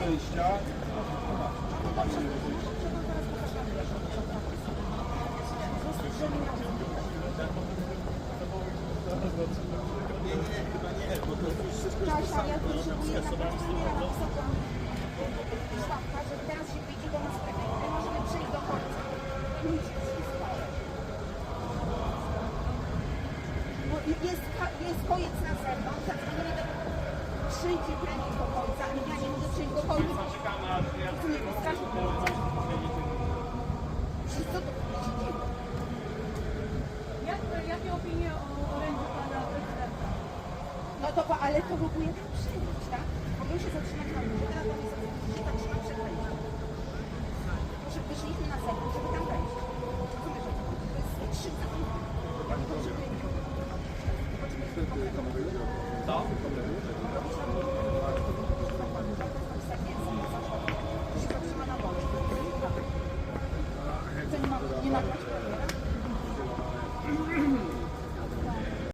przejścia. Kasia, ja potrzebuję naprawdę nie na wysoką stawkę, że teraz się wyjdzie do nas prefekty, możemy przejść do końca. Nie jest, jest koniec na zewnątrz, przyjdzie premier do końca, ale ja nie mogę przyjść do końca. Tu nie wystarczy. Co to Jak, jakie opinie o orędziu pana prezydenta? No to, ale to próbuję tam przyjść, tak? Mogę się zatrzymać na górze, teraz to jest się zatrzyma przed wejściem. Może wyszliśmy na zewnątrz, żeby tam wejść. Rozumiesz, o co chodzi? To jest nie potrzebuję nikogo. Co? To